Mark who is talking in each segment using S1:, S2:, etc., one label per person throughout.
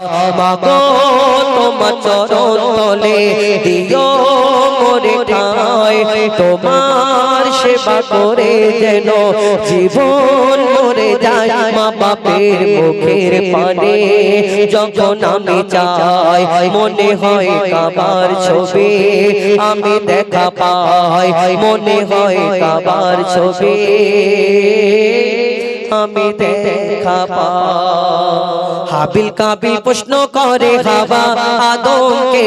S1: মাগো তোমার চরণ তলে দিও মোরে ঠাই তোমার সেবা করে যেন জীবন মরে যায়। মা বাপের মুখের পানে যখন আমি চাই মনে হয় কাবার ছবি আমি দেখা পাই। মনে হয় কাবার ছবি। আমি দেখা হাবিল কাবিল প্রশ্ন করে, হাবা, আদমকে,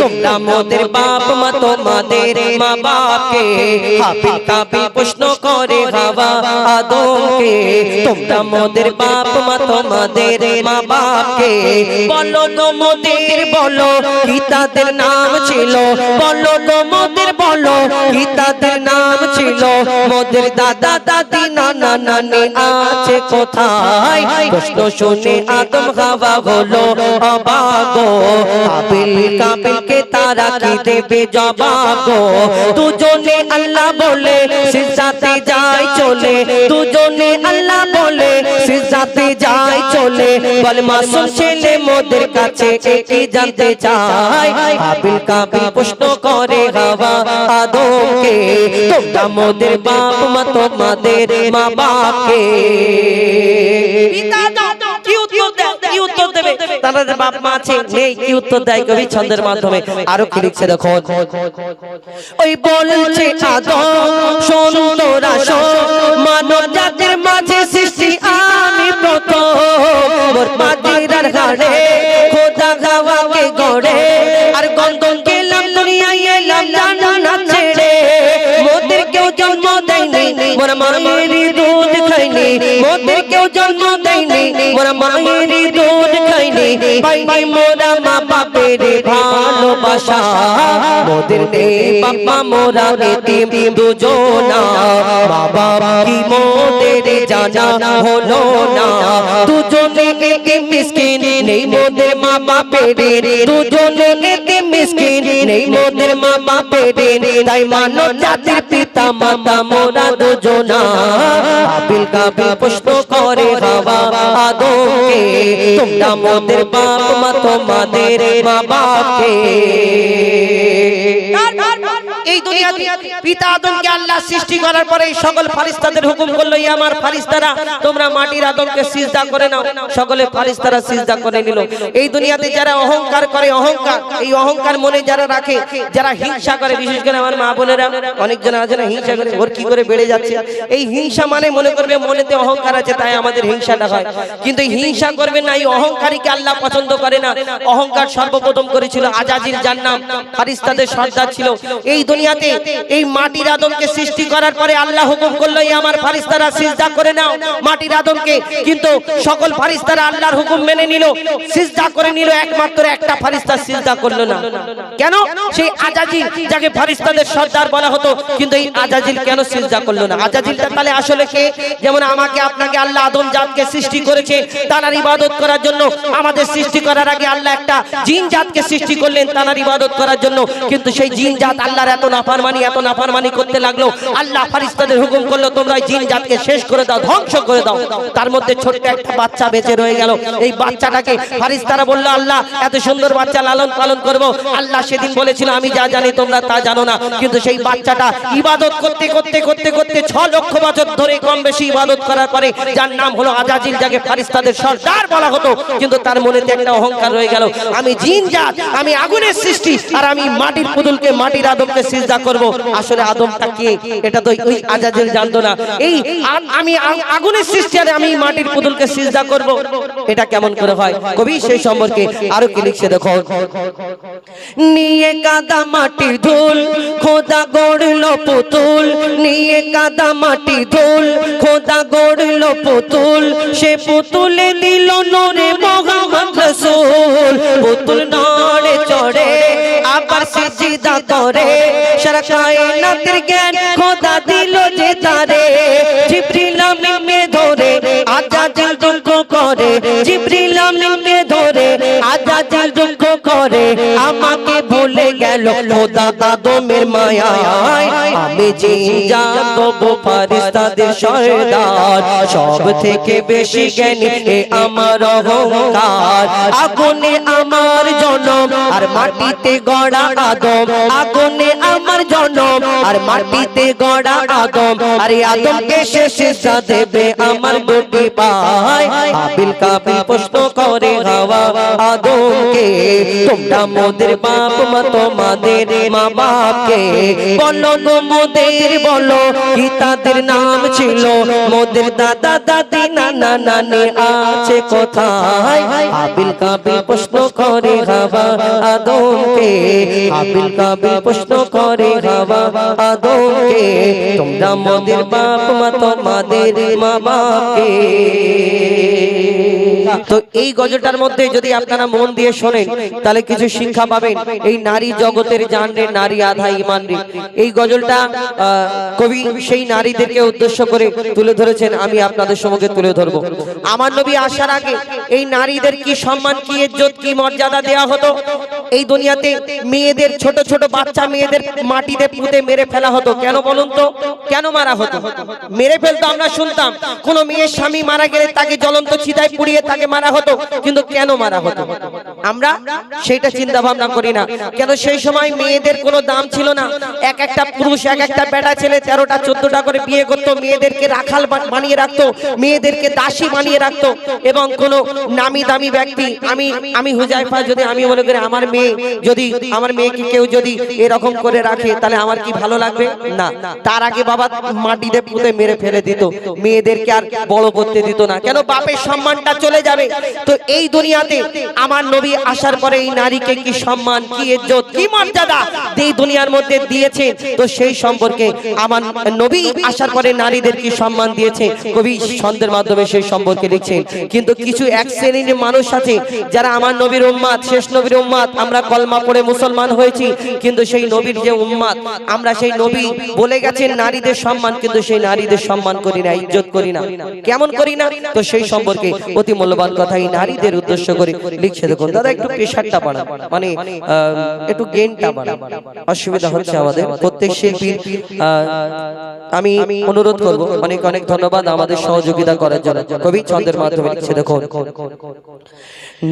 S1: তোমরা মোদের বাপ মা, তোমাদের মা বাপকে হাবিল কাবিল প্রশ্ন করে, হাবা, আদমকে, তোমরা মোদের বাপ মা, তোমাদের মা বাপকে বলো গো মোদের, বলো, কি নাম ছিল। বলো গো মোদের, বলো কি নাম ছিল। মোদের দাদা, দাদি, নানা, নানি আছে কোথায়? প্রশ্ন শুনে আদম হাওয়া হলো অবাগো। কাপিলকে তারা কি দেবে জবাবো? দুজনে আল্লাহ বলে, সিজাতে যায় চলে। দুজনে আল্লাহ বলে, সিজাতে যায় চলে। বল মাসুম ছেলে মোদের কাছে কি জানতে চায়। কাবিল কাবিল প্রশ্ন করে, হাওয়া আদমকে, তোমরা মোদের বাপ, মা, তোমাদের মা বাপকে পিতা কি উত্তর দেবে? তাদের বাপ মা আছে নেই কি উত্তর দেয় কবি ছন্দের মাধ্যমে? আরও কি লিখছে দেখো? ওই বলছে মানব জাতির মাঝে সৃষ্টি আমি প্রথম। মোদের কেউ জন্ম মোদের কেউ জন্ম দেয়নি। মোর মায়েরই দুধ খাইনি। পাইনি মোরা মা বাপের ভালোবাসা। মোদের বাবা মোরা এতিম দুজনা। বাবা কি মোদের জানা হলো না। দুজনে এতিম নেই মোদের মা বাপের। দুজনে এতিম নেই। মোদের মা বাপের তাই মানো জাতির পিতা মাতা মোরা দুজনা। আবিল কাবিল প্রশ্ন করে বাবা আদমকে তোমরা মোদের বাপ মা তোমাদের মা বাপকে
S2: এই দুনিয়াতে পিতা আদমকে আল্লাহ সৃষ্টি করার পরে সকল ফারিস্তাদের হুকুম করল, এই হিংসা মানে মনে করবে মনেতে অহংকার আছে, তাই আমাদের হিংসাটা হয়। কিন্তু হিংসা করবে না, এই অহংকারীকে আল্লাহ পছন্দ করে না। অহংকার সর্বপ্রথম করেছিল আজাজির যার নাম ফারিস্তাদের ছিল। এই দুনিয়াতে এই মাটির আদমকে সৃষ্টি করার পরে আল্লাহ হুকুম করল, এই আমার ফারিস্তারা সিজদা করে নাও। মাটির আদমকে কিন্তু সকল ফারিস্তারা আল্লাহর হুকুম মেনে নিল, সিজদা করে নিল, একমাত্র একটা ফারিস্তা সিজদা করল না। কেন? সেই আজাজিল যাকে ফারিস্তাদের সর্দার বলা হতো, কিন্তু এই আজাজিল কেন সিজদা করল না? আজাজিলটা তাহলে আসলে কে? যেমন আমাকে, আপনাকে আল্লাহ আদম জাতকে সৃষ্টি করেছে, তার ইবাদত করার জন্য আমাদের সৃষ্টি করার আগে আল্লাহ একটা জিন জাতকে সৃষ্টি করলেন তার ইবাদত করার জন্য। কিন্তু সেই জিন জাত আল্লাহর এত নাফারমানি এত নাফারমানি করতে লাগল। আল্লাহ ফারিস্তাদের হুকুম করল, তোমরা জিন জাতকে শেষ করে দাও, ধ্বংস করে দাও। তার মধ্যে ছোট্ট একটা বাচ্চা বেঁচে রয়ে গেল। এই বাচ্চাটাকে ফারিস্তারা বলল, আল্লাহ, এত সুন্দর বাচ্চা লালন পালন করব। আল্লাহ সেদিন বলেছিল, আমি যা জানি তোমরা তা জানো না। কিন্তু সেই বাচ্চাটা ইবাদত করতে করতে করতে করতে ছ লক্ষ বছর ধরে কম বেশি ইবাদত করার পরে যার নাম হলো আজাজিল, যাকে ফারিস্তাদের সর্দার বলা হতো, কিন্তু তার মনেতে একটা অহংকার রয়ে গেল। আমি জিন জাত আমি আগুনের সৃষ্টি, আর আমি মাটির পুতুলকে, মাটির আদমকে সিজদা করব। আসলে আদমটা কে এটা তো ওই আজাজিল জানতো না। এই আমি আগুনের সৃষ্টি আর আমি মাটির পুতুলকে সিজদা করব। এটা কেমন করে হয়? কবি সেই সম্পর্কে আরও কি লিখছে দেখো।
S1: নিয়ে কাদা মাটি ধুল, খোদা গড়লো পুতুল। নিয়ে কাদা মাটি ধুল, খোদা গড়লো পুতুল। সে পুতুলে দিল নরে মোহাম্মদ রসুল। পুতুল নড়ে চড়ে আবার সিজদা করে। সারা কায়নাতের জ্ঞান খোদা দিল যে তারে। জিবরিল আমিনকে ধরে আজাজিল দুঃখ করে। জিবরিল আমিনকে ধরে আজাজিল দুঃখ করে। আমাকে ভুলে গেল খোদা আদমের মায়ায় আমি জিন্দা তবু ফারিস্তাদের সরদার। সব থেকে বেশি জ্ঞানী আমার অহংকার। আগুনে আমার জনম আর মাটিতে গড়া আদম। আগুনে আমার জনম আর মাটিতে গড়া আদম। আরে আদমকে শেষে দেবে আমার দুটি পায়। আবিল কাবিল প্রশ্ন করে হাওয়া আদমকে, তোমরা মোদের বাপ মা, তোমাদের মা বাপকে বলো মোদের বলো, কি তাদের নাম ছিল? মোদের দাদা, দাদি, নানা, নানি আছে কোথায়? আবিল কাবিল প্রশ্ন করে হাওয়া আদমকে, আবিল কাবিল প্রশ্ন করে হাওয়া আদমকে, তোমরা মোদের বাপ মা, তোমাদের মা বাপকে
S2: তো এই গজলটার মধ্যে যদি আপনারা মন দিয়ে শোনেন, তাহলে কিছু শিক্ষা পাবেন। এই নারী জগতের জান রে নারী আধা ইমান এই গজলটা আহ, কবি সেই নারীদেরকে উদ্দেশ্য করে তুলে ধরেছেন আমি আপনাদের সম্মুখে তুলে ধরবো। আমার নবী আসার আগে এই নারীদের কি সম্মান কি ইজ্জত কি মর্যাদা দেওয়া হতো? এই দুনিয়াতে মেয়েদের ছোট ছোট বাচ্চা মেয়েদের মাটিতে পুঁতে মেরে ফেলা হতো। কেন বলুন তো? কেন মারা হতো? মেরে ফেলতো আমরা শুনতাম। কোন মেয়ের স্বামী মারা গেলে তাকে জ্বলন্ত চিতায় পুড়িয়ে তাকে মারা হতো কিন্তু কেন মারা হতো? আমরা সেইটা চিন্তা ভাবনা করি না। কেন সেই সময় মেয়েদের কোনো দাম ছিল না। এক একটা পুরুষ, এক একটা বেটা ছেলে তেরোটা, চোদ্দটা করে বিয়ে করতো, মেয়েদেরকে রাখাল বানিয়ে রাখতো, মেয়েদেরকে দাসী বানিয়ে রাখতো এবং কোনো নামি দামি ব্যক্তি, আমি আমি হুজাইফা যদি আমি মনে করি আমার মেয়ে যদি, আমার মেয়েকে কেউ যদি এরকম করে রাখে, তাহলে আমার কি ভালো লাগবে? না। তার আগে বাবা মাটিতে পুঁতে মেরে ফেলে দিত। মেয়েদেরকে আর বড় করতে দিত না। কেন? বাপের সম্মানটা চলে যাবে। তো এই দুনিয়াতে আমার নবী আসার পরে এই নারীকে কি সম্মান, কি ইজ্জত, কি মর্যাদা এই দুনিয়ার মধ্যে দিয়েছে? তো সেই সম্পর্কে আমার নবী আসার পরে নারীদের কি সম্মান দিয়েছে? কবি ছন্দের মাধ্যমে সেই সম্পর্কে লিখছেন, কিন্তু কিছু এক শ্রেণির মানুষ আছে যারা আমার নবীর উম্মাদ, শেষ নবীর উম্মাদ, আমরা কলমা পড়ে মুসলমান হয়েছি, কিন্তু সেই নবীর যে উম্মাদ, আমরা সেই নবী বলে গেছেন নারীদের সম্মান, কিন্তু সেই নারীদের সম্মান করি না, ইজ্জত করি না। কেমন করি না? তো সেই সম্পর্কে অতি মূল্যবান কথা এই নারীদের উদ্দেশ্য করে লিখছে। দেখুন দাদা একটু প্রেশারটা বাড়া মানে একটু গেনটা বাড়া অসুবিধা হচ্ছে আমাদের। প্রত্যেক শিল্পীর আমি অনুরোধ করব অনেক অনেক ধন্যবাদ আমাদের সহযোগিতা করার জন্য। কবি ছন্দের মাধ্যমে লিখছে দেখুন।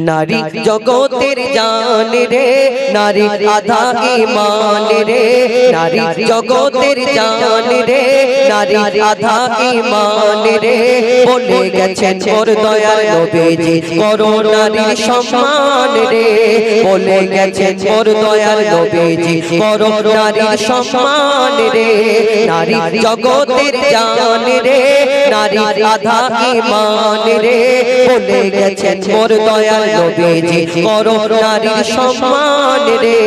S1: নারী জগতের জান রে নারী আধা ইমান রে নারী জগতের জান রে নারী আধা ইমান রে বলে গেছেন মোর দয়ার নবীজি করো নারীর সম্মান রে বলে গেছেন মোর দয়ার নবীজি করো নারীর সম্মান রে নারী জগতের জান রে নারী রাধা ইমান রে? বলে গেছেন মোর দয়াল নবীজি করো নারী সম্মান রে।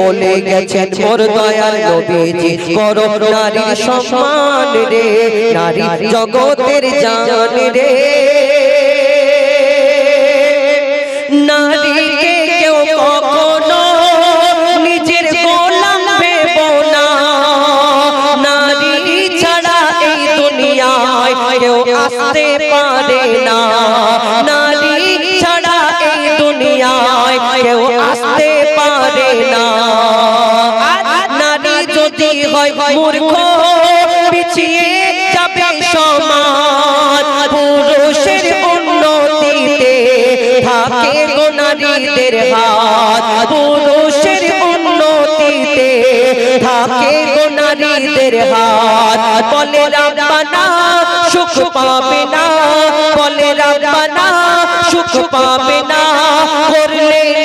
S1: বলে গেছেন মোর দয়াল নবীজি করো নারী সম্মান রে। নারী জগতের জান রে। আসতে পারে না। নারী ছাড়া এই দুনিয়ায় কেউ আসতে পারে না। নারী যদি হয় মূর্খ, পিছিয়ে যাবে সমাজ। পুরুষের উন্নতিতে থাকে গো নারীদের হাত। পুরুষের উন্নতিতে থাকে গো নারীদের হাত। বলে, রাব্বানা, সুখ পাবে না। বলে, রাব্বানা, সুখ পাবে না। করলে রে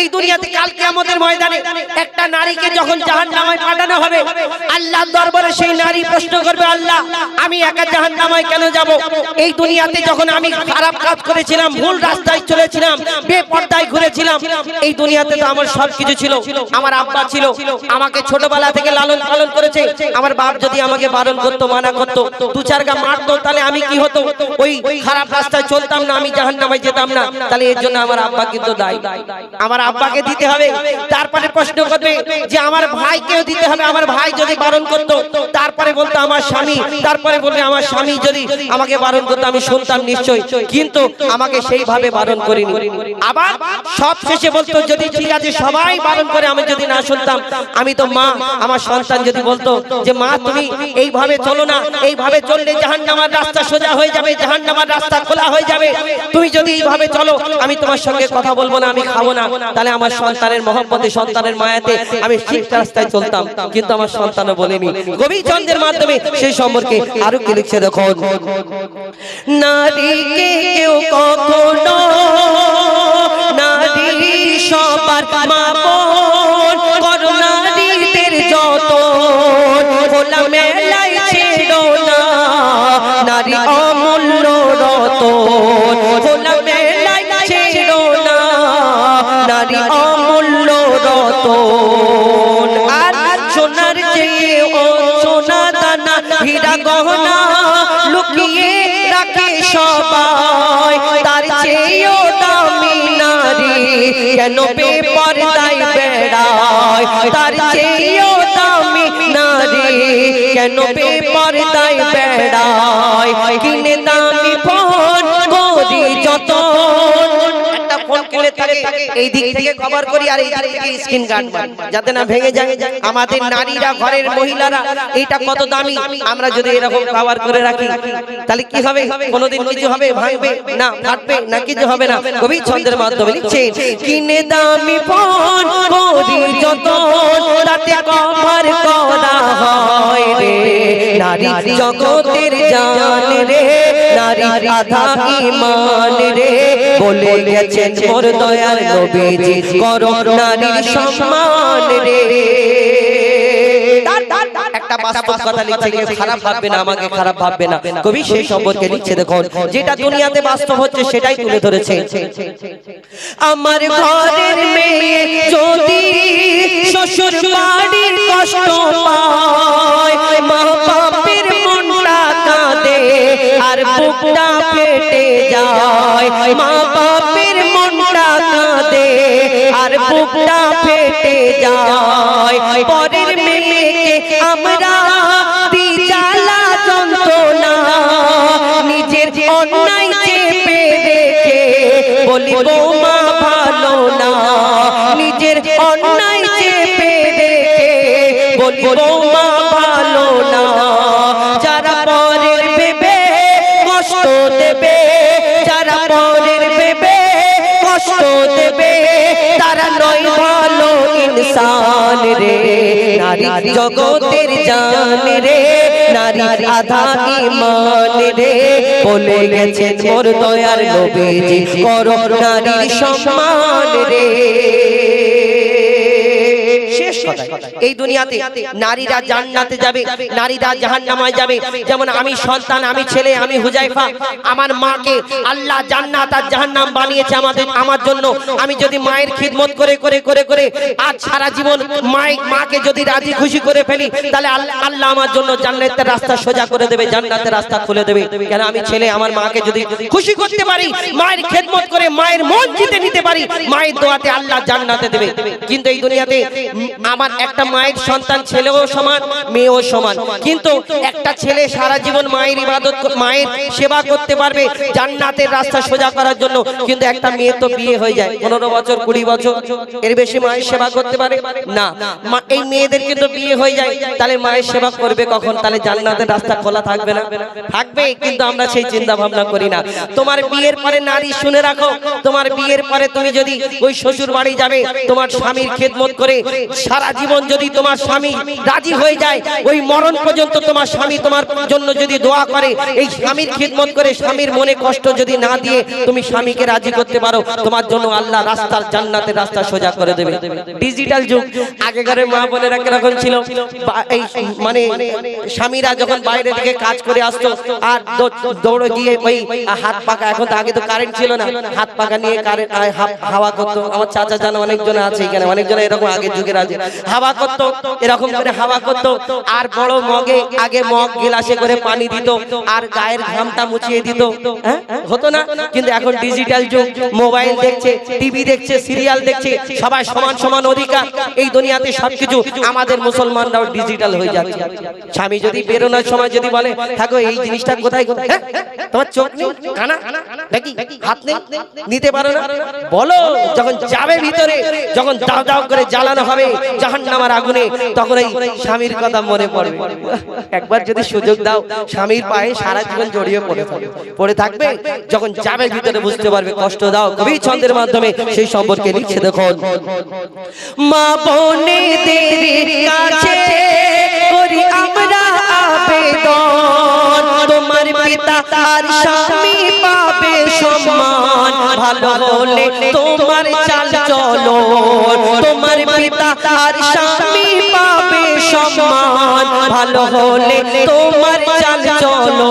S2: এই দুনিয়াতে কাল কিয়ামতের ময়দানে একটা নারীকে যখন জাহান নামায় পাঠানো হবে আল্লাহ দরবারে সেই নারী
S1: প্রশ্ন করবে, আল্লাহ, আমি একা জাহান্নামায় কেন যাব? এই দুনিয়াতে যখন আমি খারাপ কাজ করেছিলাম, ভুল রাস্তায় চলেছিলাম, বেপর্দায় ঘুরেছিলাম, এই দুনিয়াতে তো আমার সব কিছু ছিল। আমার আব্বা ছিল, আমাকে ছোটবেলা থেকে লালন পালন করেছে। আমার বাপ যদি আমাকে বারণ করতো, মানা করতো, দু চার গা মারতো, তাহলে আমি কি হতো? ওই খারাপ রাস্তায় চলতাম না, আমি জাহান্নামায় যেতাম না। তাহলে এর জন্য আমার আব্বা কিন্তু দায়ী। আমার আব্বাকে দিতে হবে। তারপরে প্রশ্ন করবে যে আমার ভাইকেও দিতে হবে আমার ভাই যদি বারণ করতো তারপরে বলতো আমার স্বামী তারপরে বলবে আমার স্বামী যদি আমাকে বারণ করতো আমি শুনতাম নিশ্চয় কিন্তু আমাকে সেইভাবে বারণ করিনি। আবার সব শেষে বলতো যদি ঠিক আছে সবাই বারণ করে আমি যদি না শুনতাম আমি তো মা আমার সন্তান যদি বলতো যে মা তুমি এইভাবে চলো না এইভাবে চললে জাহান্নামার রাস্তা সোজা হয়ে যাবে জাহান্নামার রাস্তা খোলা হয়ে যাবে। তুমি যদি এইভাবে চলো আমি তোমার সঙ্গে কথা বলব না আমি খাব না। তাহলে আমার সন্তানের মহব্বতে, সন্তানের মায়াতে আমি ঠিক রাস্তায় চলতাম। কিন্তু আমার সন্তানও বলেনি। কবি চন্দ্রের মাধ্যমে সেই সম্পর্কে আরও কি লিখছে দেখো নারীকে কেউ নারী না নারী অমূল্য রত খোলা রত আর সোনার চেয়ে ও সোনা দানা হীরা গহনা লুকিয়ে রাখে সবাই। তার চেয়েও দামি নারী কেন বেপরদায় বেড়ায়? তার চেয়েও দামি নারী কেন বেপরদায় বেড়ায়? কিনে দামি এই দিক থেকে কভার করি আর এই দিক থেকে স্ক্রিন গার্ড মারি যাতে না ভেঙে যায় আমাদের নারীরা ঘরের মহিলারা এটা কত দামি আমরা যদি এরকম কভার করে রাখি তাহলে কি হবে কোনোদিন কিছু হবে ভাঙবে না ফাটবে না কিছু হবে না কবি ছন্দের মাধ্যমে লিখছে কিনে দামি ফোন করি যত তাতে কভার করা হয় রে নারী জগতের জান রে নারী আধা ইমান রে বলে গেছেন মোর দয়াল নবীজি করো নারীর সম্মান রে। একটা বাস্তব কথা লিখছে কেউ খারাপ ভাববে না আমাকে খারাপ ভাববে না। কবি সেই সম্পর্কে লিখছে দেখুন যেটা দুনিয়াতে বাস্তব হচ্ছে সেটাই তুলে ধরেছে। আমার ঘরের মেয়ে যদি শ্বশুর বাড়ির কষ্ট পায় মা বাপের মনটা কাঁদে আর বুকটা ফেটে যায়। মা বাপের মনটা কাঁদে আর বুকটা ফেটে যায়। পরের মেয়েকে আমরা যন্ত্রণা নিজের অন্যায় চেপে রেখে বলি ভালো না। নিজের অন্যায় চেপে রেখে বলি বৌমা দেবে, যারা পরের ভেবে কষ্ট দেবে, তারা নয় ভালো ইনসান রে। নারী জগতের জান রে, নারী আধা ইমান রে। বলে গেছে মোর দয়ার নবীজি, করো নারীর সম্মান রে। এই দুনিয়াতে নারীরা জান্নাতে যাবে নারীরা জাহান্নামায় যাবে। যেমন আমি সন্তান আমি ছেলে আমি হুজাইফা আমার মাকে আল্লাহ জান্নাত আর জাহান্নাম বানিয়েছে আমাদের আমার জন্য। আমি যদি মায়ের খিদমত করে করে করে করে আজ সারা জীবন মায়ের মাকে যদি রাজি খুশি করে ফেলি তাহলে আল্লাহ আমার জন্য জান্নাতের রাস্তা সোজা করে দেবে জান্নাতের রাস্তা খুলে দেবে। কেন আমি ছেলে আমার মাকে যদি খুশি করতে পারি মায়ের খেদমত করে মায়ের মন জিতে নিতে পারি মায়ের দোয়াতে আল্লাহ জান্নাতে দেবে। কিন্তু এই দুনিয়াতে আমার একটা মায়ের সন্তান ছেলেও সমান, মেয়েও সমান। কিন্তু একটা ছেলে সারা জীবন মায়ের ইবাদত মায়ের সেবা করতে পারবে জান্নাতের রাস্তা সোজা করার জন্য। কিন্তু একটা মেয়ে তো বিয়ে হয়ে যায়, পনেরো বছর, কুড়ি বছর, এর বেশি মায়ের সেবা করতে পারে? না। এই মেয়েদের কিন্তু বিয়ে হয়ে যায়, তাহলে মায়ের সেবা করবে কখন? তাহলে জান্নাতের রাস্তা খোলা থাকবে না? থাকবে, কিন্তু আমরা সেই চিন্তা ভাবনা করি না। তোমার বিয়ের পরে নারী শুনে রাখো, তোমার বিয়ের পরে তুমি যদি ওই শ্বশুর বাড়ি যাবে, তোমার স্বামীর খেদমত করে সারা সারা জীবন যদি তোমার স্বামী রাজি হয়ে যায়, ওই মরণ পর্যন্ত তোমার স্বামী তোমার জন্য যদি দোয়া করে, এই স্বামীর খিদমত করে, স্বামীর মনে কষ্ট যদি না দিয়ে তুমি স্বামীকে রাজি করতে পারো, তোমার জন্য আল্লাহ রাস্তার জান্নাতের রাস্তা সোজা করে দেবে। ডিজিটাল যুগ, আগেকার মা বোনেরা কীরকম ছিল? এই মানে স্বামীরা যখন বাইরে থেকে কাজ করে আসতো, আর দৌড়ে গিয়ে ওই হাত পাকা এখন তো আগে তো কারেন্ট ছিল না, হাত পাকা নিয়ে কারেন্ট হাওয়া করতো। আমার চাচা জানা, অনেকজন আছে এখানে, অনেকজন এরকম আগের যুগের আছে। হাওয়া করতো, এরকম করে হাওয়া করতো। আর বড় মগে আগে মগ গিলাসে করে পানি দিত, আর গায়ের ঘামটা মুছিয়ে দিত। হ্যাঁ? হতো না? কিন্তু এখন ডিজিটাল যুগ মোবাইল দেখছে টিভি দেখছে সিরিয়াল দেখছে, সবাই সমান সমান অধিকার। এই দুনিয়াতে সবকিছু আমাদের মুসলমানরাও ডিজিটাল হয়ে যাচ্ছে। স্বামী যদি বেরোনোর সময় যদি বলে, থাকো, এই জিনিসটা কোথায় কোথায় হ্যাঁ? তোমার চোখ নেই? কানা? নাকি? হাত নেই? নিতে পারো না? বলো, যখন যাবে ভিতরে, যখন দাও দাও করে জ্বালানো হবে জাহান্নামার আগুনে তখন এই স্বামীর কথা মনে পড়বে একবার যদি সুযোগ দাও, স্বামীর পায়ে সারা জীবন জড়িয়ে পড়ে পড়ে থাকবে, যখন যাবে ভিতরে বুঝতে পারবে, কষ্ট দাও কবি ছন্দের মাধ্যমে সেই সম্পর্কে লিখছে দেখুন।
S2: মা বোনেদের কাছে করি আমরা আবেদন, তোমার পিতা আর স্বামী পাবে সম্মান। ভালো হলে তোমার চাল চলো তোমার পিতা আর স্বামী পাবে সম্মান। ভালো হলে তোমার চাল চলো।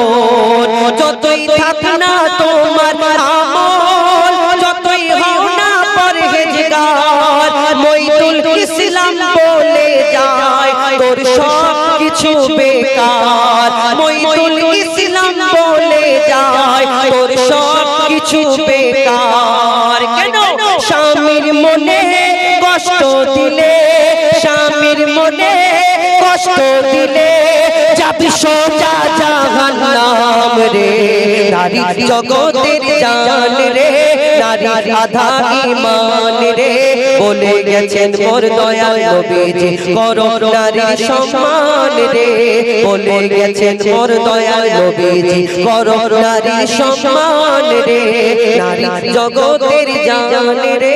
S2: যতই থাক না তোমার আমল, যতই হও না পরহেজগার মইদুল ইসলাম বলে যায়, তোর সব কিছু বেকার। মইদুল ইসলাম বলে যায়, তোর সব কিছু বেকার। কেন মনে কষ্ট দিলে, স্বামীর মনে কষ্ট দিলে, যাবি সোজা জাহান্নাম রে। নারী জগতের জান রে, নারী আধা ইমান রে। বলে গেছেন মোর দয়াল নবীজি করো নারী সম্মান রে। বলে গেছেন মোর দয়াল নবীজি করো নারী সম্মান রে। নারী জগতের জান রে।